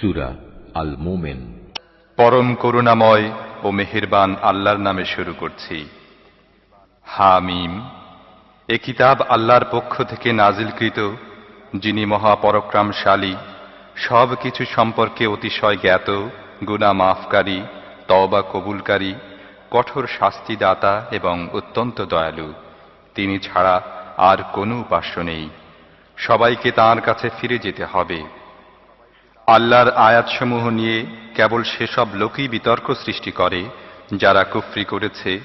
সুরা আল মোমেন পরম করুণাময় ও মেহেরবান আল্লাহর নামে শুরু করছি। হামিম, এ কিতাব আল্লাহর পক্ষ থেকে নাজিলকৃত, যিনি মহাপরাক্রমশালী, সব কিছু সম্পর্কে অতিশয় জ্ঞাত গুণা মাফকারী তওবা কবুলকারী, কঠোর শাস্তিদাতা এবং অত্যন্ত দয়ালু। তিনি ছাড়া আর কোনো উপাস্য নেই। সবাইকে তাঁর কাছে ফিরে যেতে হবে। আল্লাহর আয়াতসমূহ নিয়ে কেবল সেসব লোকই বিতর্ক সৃষ্টি করে, যারা কুফরি করেছে।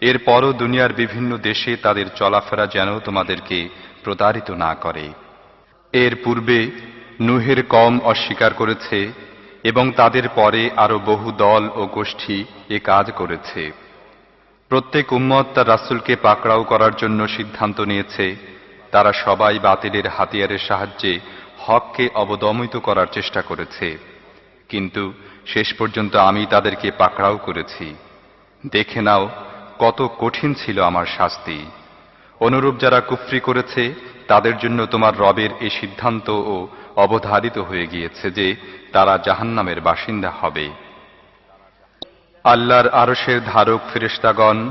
এরপরও দুনিয়ার বিভিন্ন দেশে তাদের চলাফেরা যেন তোমাদেরকে প্রতারিত না করে। এর পূর্বে নুহের কম অস্বীকার করেছে এবং তাদের পরে আরও বহু দল ও গোষ্ঠী এ কাজ করেছে। প্রত্যেক উম্মত তার রাসূলকে পাকড়াও করার জন্য সিদ্ধান্ত নিয়েছে। তারা সবাই বাতিলের হাতিয়ারের সাহায্যে হককে অবদমিত করার চেষ্টা করেছে। কিন্তু শেষ পর্যন্ত আমি তাদেরকে পাকড়াও করেছি। দেখে নাও কত কঠিন ছিল আমার শাস্তি। অনুরূপ যারা কুফরি করেছে, তাদের জন্য তোমার রবের এই সিদ্ধান্ত ও অবধারিত হয়ে গিয়েছে যে তারা জাহান্নামের বাসিন্দা হবে। আল্লাহর আরশের ধারক ফেরেশতাগণ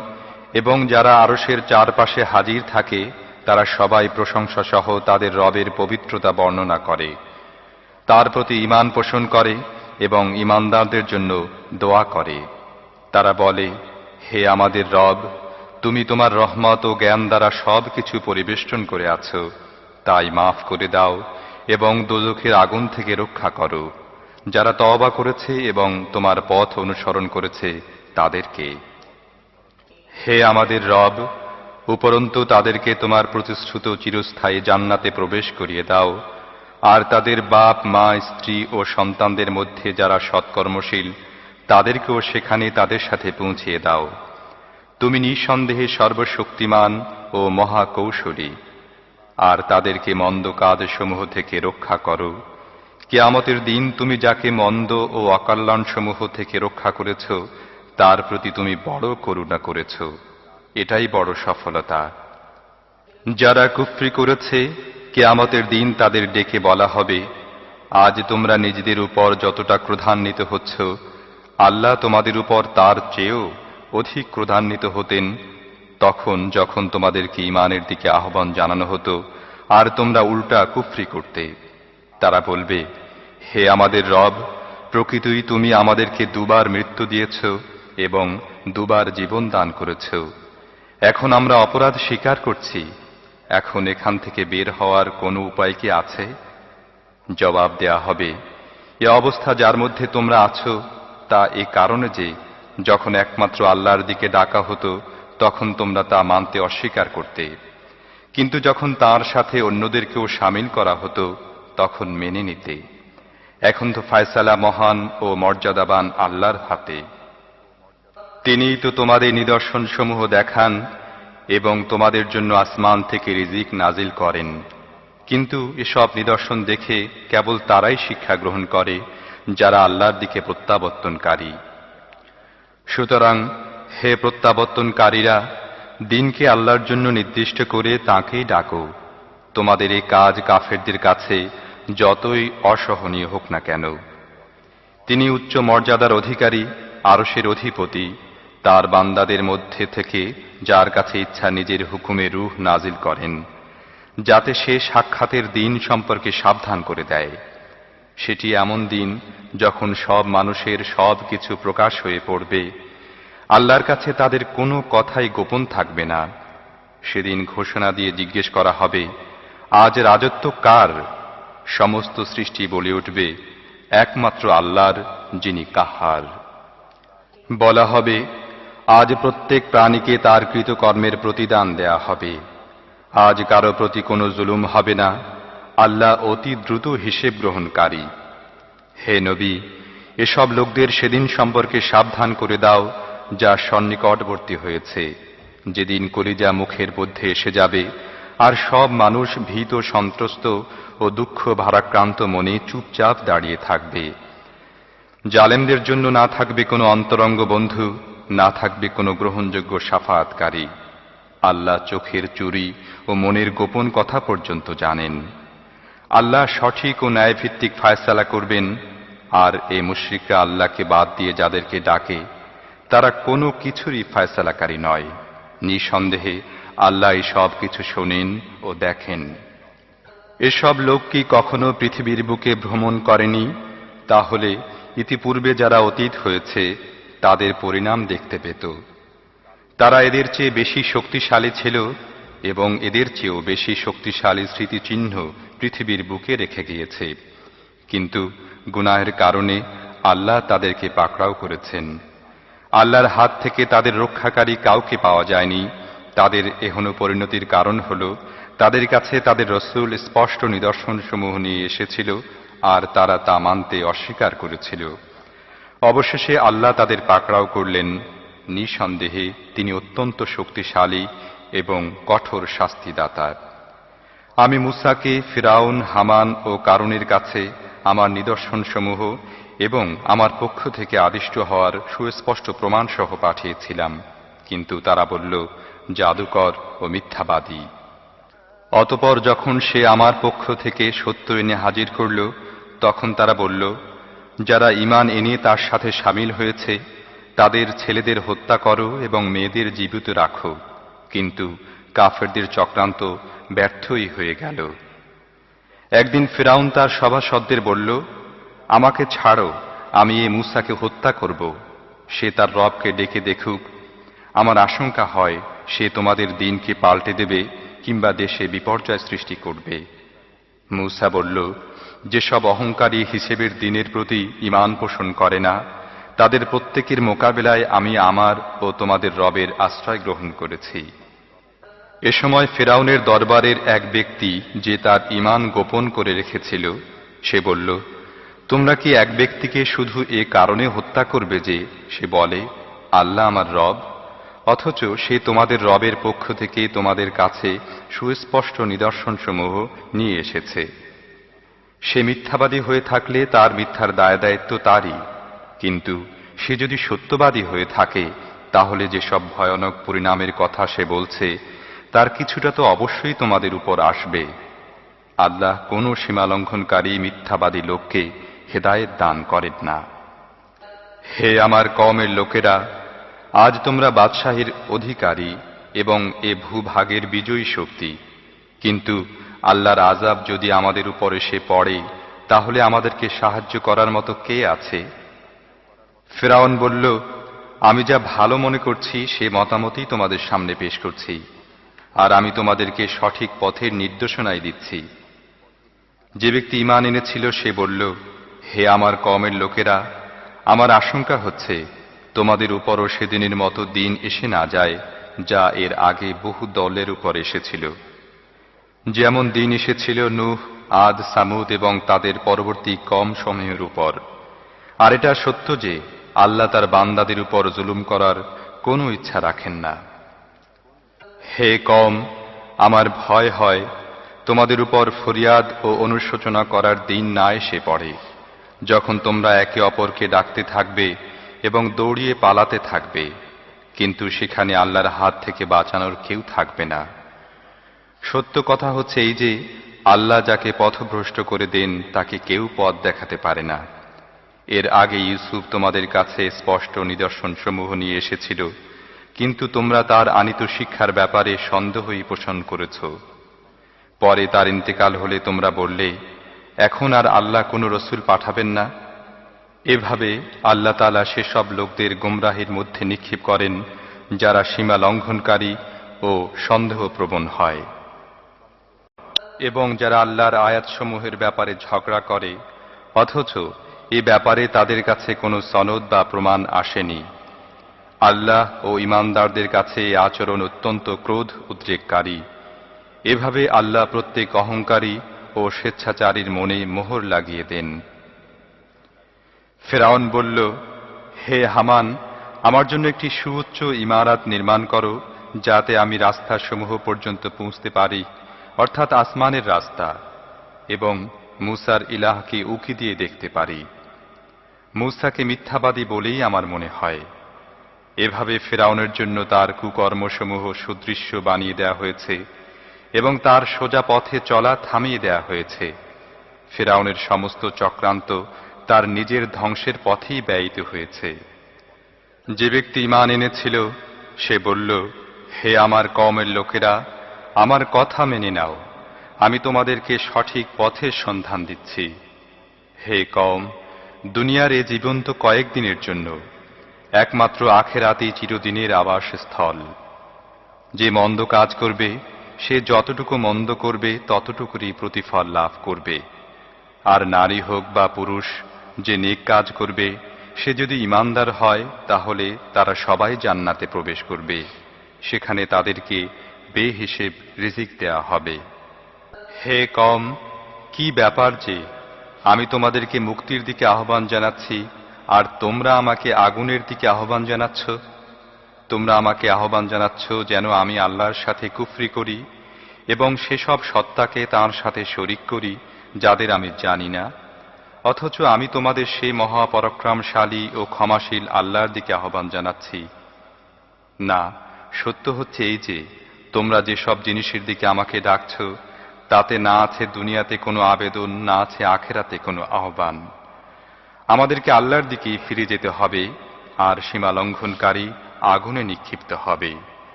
এবং যারা আরশের চারপাশে হাজির থাকে তারা সবাই প্রশংসা সহ তাদের রবের পবিত্রতা বর্ণনা করে। তার প্রতি ঈমান পোষণ করে এবং ঈমানদারদের জন্য দোয়া করে। তারা বলে, হে আমাদের রব, তুমি তোমার রহমত ও জ্ঞান দ্বারা সব কিছু পরিবেষ্টন করে আছো। তাই মাফ করে দাও এবং দোজখের আগুন থেকে রক্ষা করো। যারা তওবা করেছে এবং তোমার পথ অনুসরণ করেছে তাদেরকে। হে আমাদের রব উপরন্তু তাদেরকে তোমার প্রতিশ্রুত চিরস্থায়ী জান্নাতে প্রবেশ করিয়ে দাও, আর তাদের বাপ, মা, স্ত্রী ও সন্তানদের মধ্যে যারা সৎকর্মশীল, তাদেরকেও সেখানে তাদের সাথে পৌঁছিয়ে দাও। তুমি নিঃসন্দেহে সর্বশক্তিমান ও মহাকৌশলী, আর তাদেরকে মন্দ কাজসমূহ থেকে রক্ষা করো। কেয়ামতের দিন তুমি যাকে মন্দ ও অকল্যাণসমূহ থেকে রক্ষা করেছ, তার প্রতি তুমি বড় করুণা করেছ। এটাই বড় সফলতা। যারা কুফরি করেছে, কেয়ামতের দিন তাদের ডেকে বলা হবে, আজ তোমরা নিজেদের উপর যতটা ক্রোধান্বিত হচ্ছ, আল্লাহ তোমাদের উপর তার চেয়েও অধিক ক্রোধান্বিত হতেন। তখন যখন তোমাদেরকে ইমানের দিকে আহ্বান জানানো হতো, আর তোমরা উল্টা কুফরি করতে। তারা বলবে, হে আমাদের রব, প্রকৃতই তুমি আমাদেরকে দুবার মৃত্যু দিয়েছ এবং দুবার জীবন দান করেছ। এখন আমরা অপরাধ স্বীকার করছি। এখন এখান থেকে বের হওয়ার কোনো উপায় কি আছে? জবাব দেয়া হবে, এ অবস্থা যার মধ্যে তোমরা আছো, তা এ কারণে যে, যখন একমাত্র আল্লাহর দিকে ডাকা হতো, তখন তোমরা তা মানতে অস্বীকার করতে। কিন্তু যখন তার সাথে অন্যদেরকেও সামিল করা হতো, তখন মেনে নিতে। এখন তো ফায়সালা মহান ও মর্যাদাবান আল্লাহর হাতে। তিনিই তো তোমাদের নিদর্শনসমূহ দেখান এবং তোমাদের জন্য আসমান থেকে রিজিক নাজিল করেন। কিন্তু এসব নিদর্শন দেখে কেবল তারাই শিক্ষা গ্রহণ করে, যারা আল্লাহর দিকে প্রত্যাবর্তনকারী। সুতরাং হে প্রত্যাবর্তনকারীরা, দিনকে আল্লাহর জন্য নির্দিষ্ট করে তাঁকেই ডাকো। তোমাদের এই কাজ কাফেরদের কাছে যতই অসহনীয় হোক না কেন। তিনি উচ্চ মর্যাদার অধিকারী, আরশের অধিপতি তার বান্দাদের মধ্যে থেকে যার কাছে ইচ্ছা নিজের হুকুমে রুহ নাজিল করেন, যাতে সে সাক্ষাতের দিন সম্পর্কে সাবধান করে দেয়। সেটি এমন দিন যখন সব মানুষের সব কিছু প্রকাশ হয়ে পড়বে। আল্লাহর কাছে তাদের কোনো কথাই গোপন থাকবে না। সেদিন ঘোষণা দিয়ে জিজ্ঞেস করা হবে, আজ রাজত্ব কার? সমস্ত সৃষ্টি বলে উঠবে, একমাত্র আল্লাহর, যিনি কাহার। বলা হবে আজ প্রত্যেক প্রাণীকে তার কৃতকর্মের প্রতিদান দেয়া হবে। আজ কারও প্রতি কোনো জুলুম হবে না। আল্লাহ অতি দ্রুত হিসেব গ্রহণকারী। হে নবী, এসব লোকদের সেদিন সম্পর্কে সাবধান করে দাও, যা সন্নিকটবর্তী হয়েছে। যেদিন কলিজা মুখের মধ্যে এসে যাবে, আর সব মানুষ ভীত, সন্ত্রস্ত ও দুঃখ ভারাক্রান্ত মনে চুপচাপ দাঁড়িয়ে থাকবে। জালেমদের জন্য না থাকবে কোনো অন্তরঙ্গ বন্ধু। না থাকবে কোনো গ্রহণযোগ্য সাফাতকারী। আল্লাহ চোখের চুরি ও মনের গোপন কথা পর্যন্ত জানেন। আল্লাহ সঠিক ও ন্যায়ভিত্তিক ফায়সালা করবেন, আর এ মুশ্রিকরা আল্লাহকে বাদ দিয়ে যাদেরকে ডাকে, তারা কোনো কিছুরই ফয়সালাকারী নয়। নিঃসন্দেহে আল্লাহ এই সব কিছু শোনেন ও দেখেন। এসব লোক কি কখনো পৃথিবীর বুকে ভ্রমণ করেনি? তাহলে ইতিপূর্বে যারা অতীত হয়েছে তাদের পরিণাম দেখতে পেত। তারা এদের চেয়ে বেশি শক্তিশালী ছিল এবং এদের চেয়েও বেশি শক্তিশালী স্মৃতিচিহ্ন পৃথিবীর বুকে রেখে গিয়েছে। কিন্তু গুনাহের কারণে আল্লাহ তাদেরকে পাকড়াও করেছেন। আল্লাহর হাত থেকে তাদের রক্ষাকারী কাউকে পাওয়া যায়নি। তাদের এহন পরিণতির কারণ হল, তাদের কাছে তাদের রসুল স্পষ্ট নিদর্শনসমূহ নিয়ে এসেছিল আর তারা তা মানতে অস্বীকার করেছিল। অবশেষে আল্লাহ তাদের পাকড়াও করলেন। নিঃসন্দেহে তিনি অত্যন্ত শক্তিশালী এবং কঠোর শাস্তিদাতা। আমি মুসাকে, ফিরাউন, হামান ও কারুনের কাছে আমার নিদর্শনসমূহ এবং আমার পক্ষ থেকে আদিষ্ট হওয়ার সুস্পষ্ট প্রমাণসহ পাঠিয়েছিলাম। কিন্তু তারা বলল, জাদুকর ও মিথ্যাবাদী। অতপর যখন সে আমার পক্ষ থেকে সত্য এনে হাজির করল, তখন তারা বলল যারা ইমান এনে তার সাথে সামিল হয়েছে, তাদের ছেলেদের হত্যা করো এবং মেয়েদের জীবিত রাখো। কিন্তু কাফেরদের চক্রান্ত ব্যর্থই হয়ে গেল। একদিন ফেরাউন তার সভাসদদের বলল, আমাকে ছাড়ো, আমি এ মুসাকে হত্যা করব। সে তার রবকে ডেকে দেখুক। আমার আশঙ্কা হয় সে তোমাদের দিনকে পাল্টে দেবে কিংবা দেশে বিপর্যয় সৃষ্টি করবে। মুসা বলল যেসব অহংকারী হিসেবের দিনের প্রতি ইমান পোষণ করে না, তাদের প্রত্যেকের মোকাবেলায় আমি আমার ও তোমাদের রবের আশ্রয় গ্রহণ করেছি। এ সময় ফেরাউনের দরবারের এক ব্যক্তি যে তার ইমান গোপন করে রেখেছিল, সে বলল, তোমরা কি এক ব্যক্তিকে শুধু এ কারণে হত্যা করবে যে সে বলে, আল্লাহ আমার রব, অথচ সে তোমাদের রবের পক্ষ থেকে তোমাদের কাছে সুস্পষ্ট নিদর্শনসমূহ নিয়ে এসেছে? সে মিথ্যাবাদী হয়ে থাকলে তার মিথ্যার দায় দায়িত্ব তারই। কিন্তু সে যদি সত্যবাদী হয়ে থাকে, তাহলে যেসব ভয়ানক পরিণামের কথা সে বলছে, তার কিছুটা তো অবশ্যই তোমাদের উপর আসবে। আল্লাহ কোনো সীমালঙ্ঘনকারী মিথ্যাবাদী লোককে হেদায়েত দান করেন না। হে আমার কমের লোকেরা, আজ তোমরা বাদশাহীর অধিকারী এবং এ ভূভাগের বিজয়ী শক্তি। কিন্তু আল্লাহর আজাব যদি আমাদের উপর এসে পড়ে, তাহলে আমাদেরকে সাহায্য করার মতো কে আছে? ফেরাউন বলল, আমি যা ভালো মনে করছি, সে মতামতই তোমাদের সামনে পেশ করছি, আর আমি তোমাদেরকে সঠিক পথের নির্দেশনাই দিচ্ছি। যে ব্যক্তি ইমান এনেছিল, সে বলল, হে আমার কমের লোকেরা, আমার আশঙ্কা হচ্ছে, তোমাদের উপরও সেদিনের মতো দিন এসে না যায়, যা এর আগে বহু দলের উপর এসেছিল। যেমন দিন এসেছিল নূহ, আদ, সামুদ এবং তাদের পরবর্তী কম সময়ের উপর। আর এটা সত্য যে, আল্লাহ তার বান্দাদের উপর জুলুম করার কোনো ইচ্ছা রাখেন না। হে কম, আমার ভয় হয়, তোমাদের উপর ফরিয়াদ ও অনুশোচনা করার দিন না এসে পড়ে, যখন তোমরা একে অপরকে ডাকতে থাকবে এবং দৌড়িয়ে পালাতে থাকবে, কিন্তু সেখানে আল্লাহর হাত থেকে বাঁচানোর কেউ থাকবে না। সত্য কথা হচ্ছে এই যে, আল্লাহ যাকে পথভ্রষ্ট করে দেন, তাকে কেউ পথ দেখাতে পারে না। এর আগে ইউসুফ তোমাদের কাছে স্পষ্ট নিদর্শন সমূহ নিয়ে এসেছিল, কিন্তু তোমরা তার আনিত শিক্ষার ব্যাপারে সন্দেহই পোষণ করেছ। পরে তার ইন্তেকাল হলে তোমরা বললে, এখন আর আল্লাহ কোনো রসুল পাঠাবেন না? এভাবে আল্লাহ তালা সেসব লোকদের গুমরাহির মধ্যে নিক্ষেপ করেন, যারা সীমা লঙ্ঘনকারী ও সন্দেহপ্রবণ হয়। এবং যারা আল্লাহর আয়াতসমূহের ব্যাপারে ঝগড়া করে, অথচ এ ব্যাপারে তাদের কাছে কোনো সনদ বা প্রমাণ আসেনি। আল্লাহ ও ইমানদারদের কাছে এই আচরণ অত্যন্ত ক্রোধ উদ্রেককারী। এভাবে আল্লাহ প্রত্যেক অহংকারী ও স্বেচ্ছাচারীর মনে মোহর লাগিয়ে দেন। ফেরাউন বলল, হে হামান, আমার জন্য একটি সুউচ্চ ইমারাত নির্মাণ করো, যাতে আমি রাস্তাসমূহ পর্যন্ত পৌঁছতে পারি। অর্থাৎ আসমানের রাস্তা এবং মুসার ইলাহকে উকি দিয়ে দেখতে পারি। মুসাকে মিথ্যাবাদী বলেই আমার মনে হয়। এভাবে ফেরাউনের জন্য তার কুকর্মসমূহ সুদৃশ্য বানিয়ে দেয়া হয়েছে এবং তার সোজা পথে চলা থামিয়ে দেয়া হয়েছে। ফেরাউনের সমস্ত চক্রান্ত তার নিজের ধ্বংসের পথেই ব্যয়িত হয়েছে। যে ব্যক্তি ইমান এনেছিল, সে বলল, হে আমার কমের লোকেরা আমার কথা মেনে নাও। আমি তোমাদেরকে সঠিক পথের সন্ধান দিচ্ছি। হে কম দুনিয়ার এ জীবন তো কয়েকদিনের জন্য, একমাত্র আখেরাতেই চিরদিনের আবাসস্থল। যে মন্দ কাজ করবে, সে যতটুকু মন্দ করবে, ততটুকুরই প্রতিফল লাভ করবে। আর নারী হোক বা পুরুষ, যে নেক কাজ করবে, সে যদি ইমানদার হয়, তাহলে তারা সবাই জান্নাতে প্রবেশ করবে। সেখানে তাদেরকে বেহিসেব রিজিক দেয়া হবে। হে কম কি ব্যাপার যে আমি তোমাদেরকে মুক্তির দিকে আহ্বান জানাচ্ছি, আর তোমরা আমাকে আগুনের দিকে আহ্বান জানাচ্ছ? তোমরা আমাকে আহ্বান জানাচ্ছ যেন আমি আল্লাহর সাথে কুফরি করি এবং সেসব সত্তাকে তার সাথে শরিক করি, যাদের আমি জানি না। অথচ আমি তোমাদের সেই মহাপরাক্রমশালী ও ক্ষমাশীল আল্লাহর দিকে আহ্বান জানাচ্ছি। না, সত্য হচ্ছে এই যে তোমরা যেসব জিনিসের দিকে আমাকে ডাকছ, তাতে না আছে দুনিয়াতে কোনো আবেদন, না আছে আখেরাতে কোনো আহ্বান। আমাদেরকে আল্লাহর দিকেই ফিরে যেতে হবে, আর সীমা লঙ্ঘনকারী আগুনে নিক্ষিপ্ত হবে।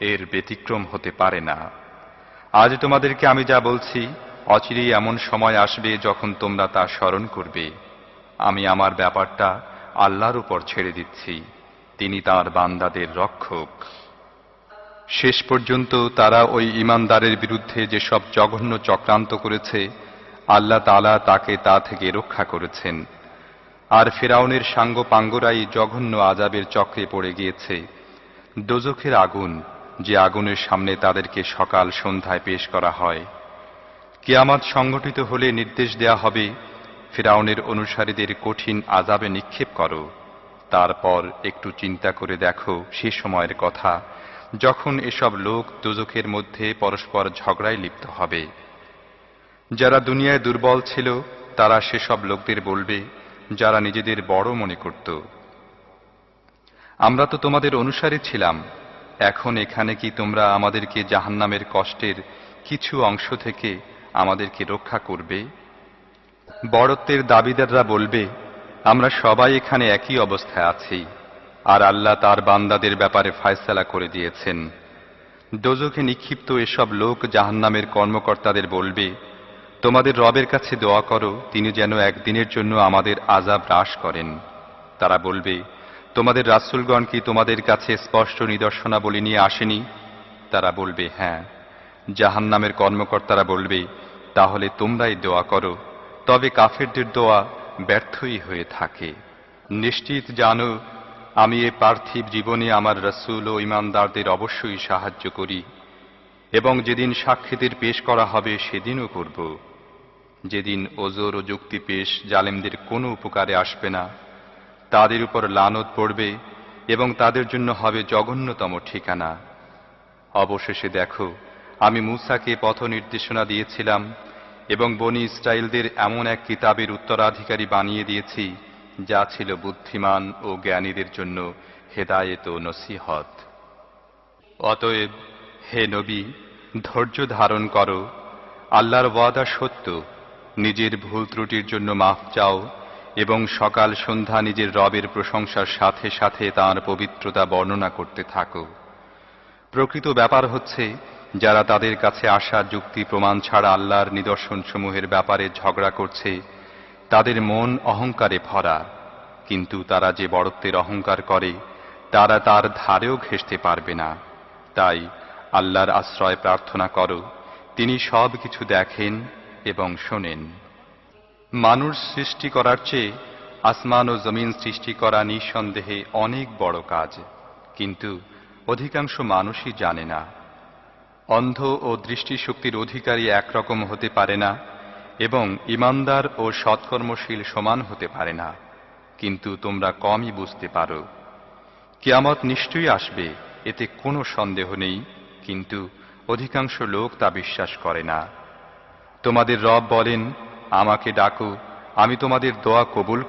এর ব্যতিক্রম হতে পারে না। আজ তোমাদেরকে আমি যা বলছি, অচিরেই এমন সময় আসবে যখন তোমরা তা স্মরণ করবে। আমি আমার ব্যাপারটা আল্লাহর উপর ছেড়ে দিচ্ছি। তিনি তার বান্দাদের রক্ষক। শেষ পর্যন্ত তারা ওই ইমানদারের বিরুদ্ধে যেসব জঘন্য চক্রান্ত করেছে, আল্লাহ তালা তাকে তা থেকে রক্ষা করেছেন। আর ফেরাউনের সাঙ্গ পাঙ্গরাই জঘন্য আজাবের চক্রে পড়ে গিয়েছে। দোজখের আগুন, যে আগুনের সামনে তাদেরকে সকাল সন্ধ্যায় পেশ করা হয়। কিয়ামত সংগঠিত হলে নির্দেশ দেয়া হবে, ফেরাউনের অনুসারীদের কঠিন আজাবে নিক্ষেপ করো। তারপর একটু চিন্তা করে দেখো সে সময়ের কথা যখন এসব লোক দুজখের মধ্যে পরস্পর ঝগড়ায় লিপ্ত হবে। যারা দুনিয়ায় দুর্বল ছিল, তারা সেসব লোকদের বলবে, যারা নিজেদের বড় মনে করত। আমরা তো তোমাদের অনুসারে ছিলাম। এখন এখানে কি তোমরা আমাদেরকে জাহান্নামের কষ্টের কিছু অংশ থেকে আমাদেরকে রক্ষা করবে? বড়ত্বের দাবিদাররা বলবে, আমরা সবাই এখানে একই অবস্থায় আছি। আর আল্লাহ তার বান্দাদের ব্যাপারে ফায়সালা করে দিয়েছেন। দোজখে নিক্ষিপ্ত এসব লোক জাহান্নামের কর্মকর্তাদের বলবে, তোমাদের রবের কাছে দোয়া করো, তিনি যেন একদিনের জন্য আমাদের আজাব হ্রাস করেন। তারা বলবে, তোমাদের রাসুলগণ কি তোমাদের কাছে স্পষ্ট নিদর্শনাবলী নিয়ে আসেনি? তারা বলবে হ্যাঁ। জাহান্নামের কর্মকর্তারা বলবে, তাহলে তোমরাই দোয়া করো, তবে কাফেরদের দোয়া ব্যর্থই হয়ে থাকে। নিশ্চিত জানো আমি এ পার্থিব জীবনে আমার রসুল ও ইমানদারদের অবশ্যই সাহায্য করি এবং যেদিন সাক্ষীদের পেশ করা হবে সেদিনও করব। যেদিন ওজোর ও যুক্তি পেশ জালেমদের কোনো উপকারে আসবে না, তাদের উপর লানত পড়বে এবং তাদের জন্য হবে জঘন্যতম ঠিকানা। অবশেষে দেখো, আমি মুসাকে পথ নির্দেশনা দিয়েছিলাম এবং বনি ইসরায়েলদের এমন এক কিতাবের উত্তরাধিকারী বানিয়ে দিয়েছি যা ছিল বুদ্ধিমান ও জ্ঞানীদের জন্য হেদায়েত ও নসিহত। অতএব, হে নবী, ধৈর্য ধারণ করো, আল্লাহর ওয়াদা সত্য, নিজের ভুল ত্রুটির জন্য মাফ চাও এবং সকাল সন্ধ্যা নিজের রবের প্রশংসার সাথে সাথে তাঁর পবিত্রতা বর্ণনা করতে থাকো। প্রকৃত ব্যাপার হচ্ছে, যারা তাদের কাছে আসা যুক্তি প্রমাণ ছাড়া আল্লাহর নিদর্শনসমূহের ব্যাপারে ঝগড়া করছে তাদের মন অহংকারে ভরা, কিন্তু তারা যে বড়ত্বের অহংকার করে, তারা তার ধারেও ঘেঁষতে পারবে না। তাই আল্লাহর আশ্রয় প্রার্থনা করো, তিনি সব কিছু দেখেন এবং শোনেন। মানুষ সৃষ্টি করার চেয়ে আসমান ও জমিন সৃষ্টি করা নিঃসন্দেহে অনেক বড় কাজ, কিন্তু অধিকাংশ মানুষই জানে না। অন্ধ ও দৃষ্টিশক্তির অধিকারী একরকম হতে পারে না এবং ইমানদার ও সৎকর্মশীল সমান হতে পারে না, কিন্তু তোমরা কমই বুঝতে পারো। কিয়ামত নিশ্চয়ই আসবে, এতে কোনো সন্দেহ নেই, কিন্তু অধিকাংশ লোক তা বিশ্বাস করে না। তোমাদের রব বলেন, আমাকে ডাকো, আমি তোমাদের দোয়া কবুল